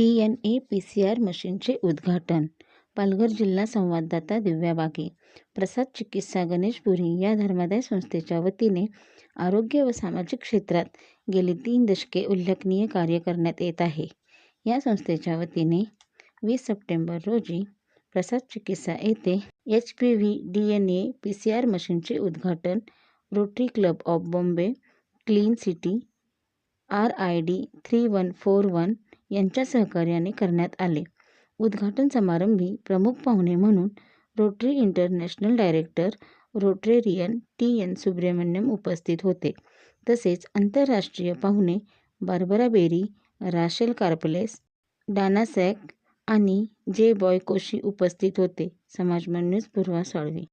ए P C R मशीनचे उद्घाटन, पालघर जिल्हा संवाददाता दिव्या बागे प्रसाद चिकित्सा गणेशपुरी या धर्मादाय संस्थेच्या वतीने आरोग्य व सामाजिक क्षेत्रात गेली तीन दशके उल्लेखनीय कार्य करण्यात येत आहे. या संस्थेच्या वतीने वीस सप्टेंबर रोजी प्रसाद चिकित्सा येथे H P V, D N A, P C R मशीनचे उद्घाटन, Rotary Club of Bombay, clean city, R I D three one four one यांच्या सहकार्याने करण्यात आले. उद्घाटन समारंभी प्रमुख पाहुणे म्हणून Rotary International director Rotarian T N Subramaniam उपस्थित होते. तसेच आंतरराष्ट्रीय पाहुणे Barbara Berry Rachel Karpless Dana Sack आणि जे बॉय कोशी उपस्थित होते. समाजमन न्यूज पूर्वा साळवी.